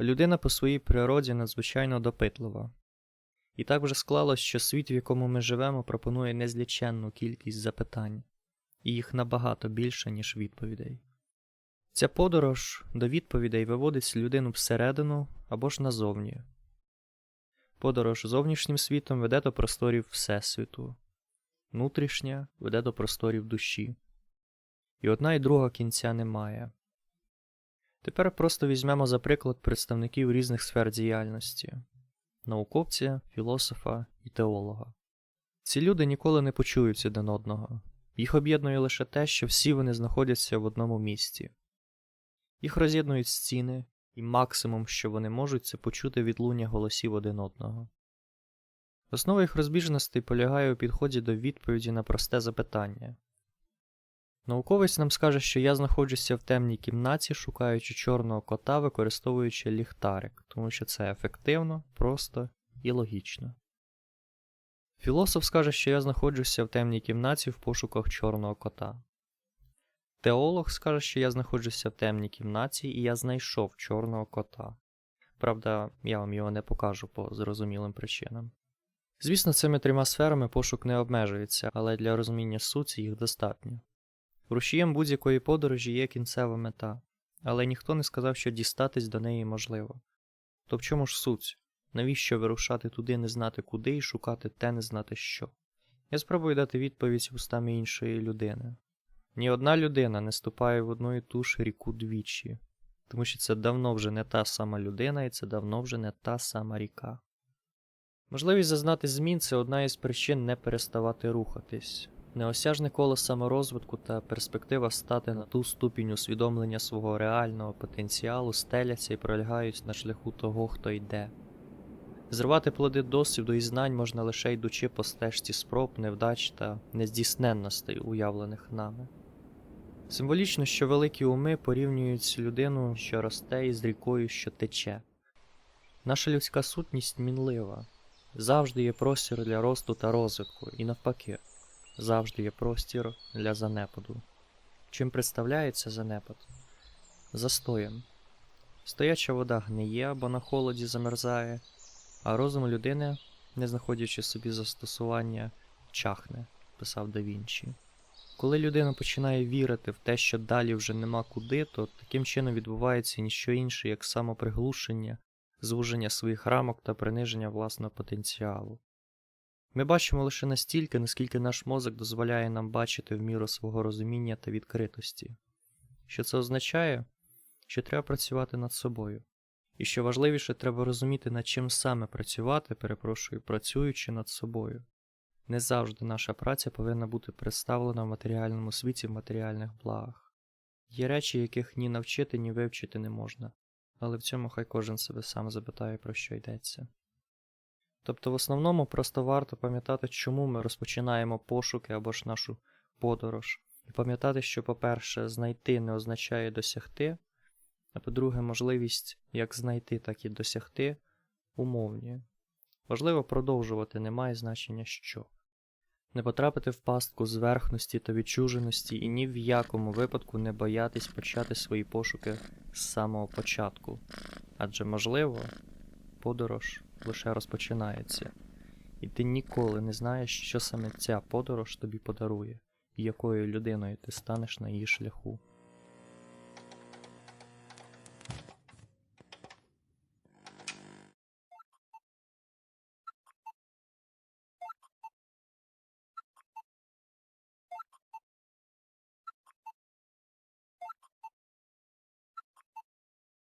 Людина по своїй природі надзвичайно допитлива. І так вже склалось, що світ, в якому ми живемо, пропонує незліченну кількість запитань, і їх набагато більше, ніж відповідей. Ця подорож до відповідей виводить людину всередину або ж назовні. Подорож зовнішнім світом веде до просторів Всесвіту, внутрішня веде до просторів душі. І одна і друга кінця немає. Тепер просто візьмемо за приклад представників різних сфер діяльності науковця, філософа і теолога. Ці люди ніколи не почують один одного, їх об'єднує лише те, що всі вони знаходяться в одному місці. Їх роз'єднують стіни, і максимум, що вони можуть, це почути відлуння голосів один одного. Основа їх розбіжностей полягає у підході до відповіді на просте запитання. Науковець нам скаже, що я знаходжуся в темній кімнаті, шукаючи чорного кота, використовуючи ліхтарик, тому що це ефективно, просто і логічно. Філософ скаже, що я знаходжуся в темній кімнаті в пошуках чорного кота. Теолог скаже, що я знаходжуся в темній кімнаті і я знайшов чорного кота. Правда, я вам його не покажу по зрозумілим причинам. Звісно, цими трьома сферами пошук не обмежується, але для розуміння суті їх достатньо. Рушієм будь-якої подорожі є кінцева мета, але ніхто не сказав, що дістатись до неї можливо. То в чому ж суть? Навіщо вирушати туди, не знати куди і шукати те, не знати що? Я спробую дати відповідь вустами іншої людини. Ні одна людина не ступає в одну і ту ж ріку двічі, тому що це давно вже не та сама людина і це давно вже не та сама ріка. Можливість зазнати змін це одна із причин не переставати рухатись. Неосяжне коло саморозвитку та перспектива стати на ту ступінь усвідомлення свого реального потенціалу стеляться і пролягають на шляху того, хто йде. Зривати плоди досвіду і знань можна лише йдучи по стежці спроб, невдач та нездійсненностей, уявлених нами. Символічно, що великі уми порівнюють людину, що росте, із рікою, що тече. Наша людська сутність мінлива, завжди є простір для росту та розвитку, і навпаки, завжди є простір для занепаду. Чим представляється занепад? Застоєм. Стояча вода гниє або на холоді замерзає, а розум людини, не знаходячи собі застосування, чахне, писав да Вінчі. Коли людина починає вірити в те, що далі вже нема куди, то таким чином відбувається ніщо інше, як самоприглушення, звуження своїх рамок та приниження власного потенціалу. Ми бачимо лише настільки, наскільки наш мозок дозволяє нам бачити в міру свого розуміння та відкритості. Що це означає? Що треба працювати над собою. І що важливіше, треба розуміти, над чим саме працювати, перепрошую, працюючи над собою. Не завжди наша праця повинна бути представлена в матеріальному світі в матеріальних благах. Є речі, яких ні навчити, ні вивчити не можна, але в цьому хай кожен себе сам запитає, про що йдеться. Тобто, в основному просто варто пам'ятати, чому ми розпочинаємо пошуки або ж нашу подорож, і пам'ятати, що, по-перше, знайти не означає досягти, а по-друге, можливість як знайти, так і досягти умовні. Важливо продовжувати, не має значення що. Не потрапити в пастку зверхності та відчуженості і ні в якому випадку не боятись почати свої пошуки з самого початку. Адже, можливо, подорож лише розпочинається, і ти ніколи не знаєш, що саме ця подорож тобі подарує, і якою людиною ти станеш на її шляху.